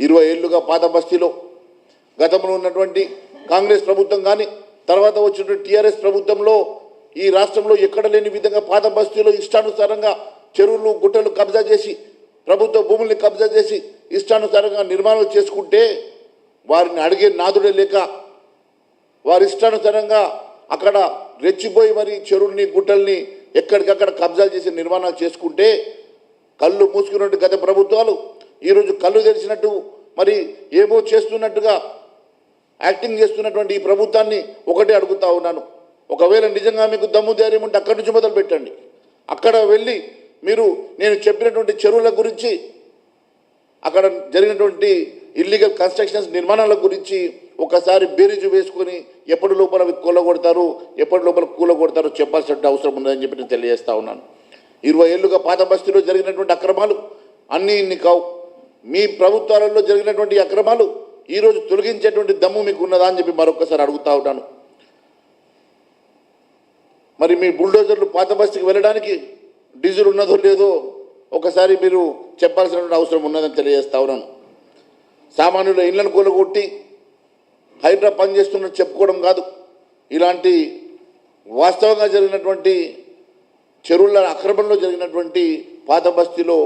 ఇరవై ఏళ్ళుగా పాత బస్తీలో. గతంలో ఉన్నటువంటి కాంగ్రెస్ ప్రభుత్వం కానీ తర్వాత వచ్చినటువంటి టీఆర్ఎస్ ప్రభుత్వంలో ఈ రాష్ట్రంలో ఎక్కడ లేని విధంగా పాత బస్తీలో ఇష్టానుసారంగా చెరువులు గుట్టలు కబ్జా చేసి ప్రభుత్వ భూముల్ని కబ్జా చేసి ఇష్టానుసారంగా నిర్మాణాలు చేసుకుంటే వారిని అడిగే నాదుడే లేక వారి ఇష్టానుసారంగా అక్కడ రెచ్చిపోయి మరి చెరువుల్ని గుట్టల్ని ఎక్కడికక్కడ కబ్జాలు చేసి నిర్మాణాలు చేసుకుంటే కళ్ళు మూసుకున్నట్టు గత ప్రభుత్వాలు ఈరోజు కళ్ళు తెరిచినట్టు మరి ఏమో చేస్తున్నట్టుగా యాక్టింగ్ చేస్తున్నటువంటి ఈ ప్రభుత్వాన్ని ఒకటే అడుగుతా ఉన్నాను. ఒకవేళ నిజంగా మీకు దమ్ము ధైర్యం ఉంటే అక్కడి నుంచి మొదలు పెట్టండి. అక్కడ వెళ్ళి మీరు నేను చెప్పినటువంటి చెరువుల గురించి అక్కడ జరిగినటువంటి ఇల్లీగల్ కన్స్ట్రక్షన్స్ నిర్మాణాల గురించి ఒకసారి బేరీజు వేసుకొని ఎప్పటి లోపల కూలగొడతారు ఎప్పటి లోపల కూలగొడతారో చెప్పాల్సిన అవసరం ఉందని చెప్పి నేను తెలియజేస్తా ఉన్నాను. ఇరవై ఏళ్ళుగా పాత బస్తీలో జరిగినటువంటి అక్రమాలు అన్నీ ఇన్ని కావు. మీ ప్రభుత్వాలలో జరిగినటువంటి అక్రమాలు ఈరోజు తొలగించేటువంటి దమ్ము మీకు ఉన్నదా అని చెప్పి మరొకసారి అడుగుతా ఉంటాను. మరి మీ బుల్డోజర్లు పాత బస్తీకి వెళ్ళడానికి డీజిల్ ఉన్నదో లేదో ఒకసారి మీరు చెప్పాల్సినటువంటి అవసరం ఉన్నదని తెలియజేస్తా ఉన్నాను. సామాన్యుల ఇళ్ళను కూలగొట్టి హైడ్రా పనిచేస్తున్నట్టు చెప్పుకోవడం కాదు. ఇలాంటి వాస్తవంగా జరిగినటువంటి చెరువుల అక్రమంలో జరిగినటువంటి పాత బస్తీలో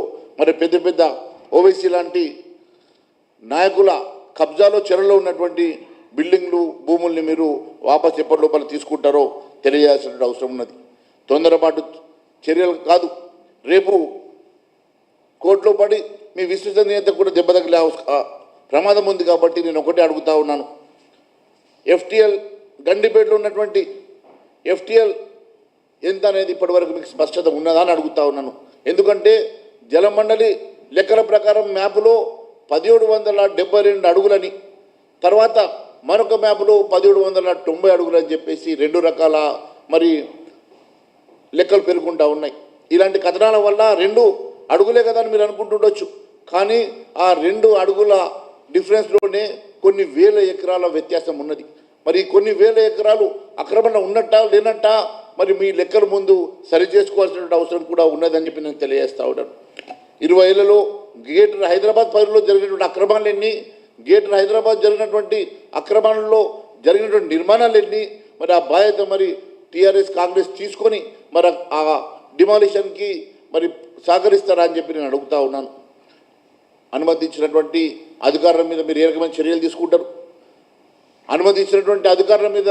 మరి పెద్ద పెద్ద ఓవైసీ లాంటి నాయకుల కబ్జాలో చెరలో ఉన్నటువంటి బిల్డింగ్లు భూముల్ని మీరు వాపస్ ఎప్పటి లోపల తీసుకుంటారో తెలియాల్సిన అవసరం ఉన్నది. తొందరపాటు చర్యలు కాదు. రేపు కోర్టులో పడి మీ విశ్వసనీయత కూడా దెబ్బ తగిలే ప్రమాదం ఉంది కాబట్టి నేను ఒకటే అడుగుతా ఉన్నాను. ఎఫ్టిఎల్ గండిపేటలో ఉన్నటువంటి ఎఫ్టిఎల్ ఎంత అనేది ఇప్పటివరకు మీకు స్పష్టత ఉన్నదా అని అడుగుతా ఉన్నాను. ఎందుకంటే జలమండలి లెక్కల ప్రకారం మ్యాప్లో పదిహేడు వందల డెబ్బై రెండు అడుగులని తర్వాత మరొక మ్యాప్లో పదిహేడు వందల తొంభై అడుగులని చెప్పేసి రెండు రకాల మరి లెక్కలు పెరుగుకుంటా ఉన్నాయి. ఇలాంటి కథనాల వల్ల రెండు అడుగులే కదా అని మీరు అనుకుంటుండొచ్చు. కానీ ఆ రెండు అడుగుల డిఫరెన్స్లోనే కొన్ని వేల ఎకరాల వ్యత్యాసం ఉన్నది. మరి కొన్ని వేల ఎకరాలు అక్రమణ ఉన్నట్ట లేనట్టా మరి మీ లెక్కల ముందు సరి చేసుకోవాల్సిన అవసరం కూడా ఉన్నదని చెప్పి నేను తెలియజేస్తా ఉన్నాను. ఇరవై ఏళ్ళలో గేటర్ హైదరాబాద్ పరిధిలో జరిగినటువంటి అక్రమాలన్నీ ఎన్ని గేటర్ హైదరాబాద్ జరిగినటువంటి అక్రమాలలో జరిగినటువంటి నిర్మాణాలన్నీ మరి ఆ బాధ్యత మరి టీఆర్ఎస్ కాంగ్రెస్ తీసుకొని మరి ఆ డిమాలిషన్కి మరి సహకరిస్తారా అని చెప్పి నేను అడుగుతా ఉన్నాను. అనుమతించినటువంటి అధికారుల మీద మీరు ఏ రకమైన చర్యలు తీసుకుంటారు. అనుమతించినటువంటి అధికారుల మీద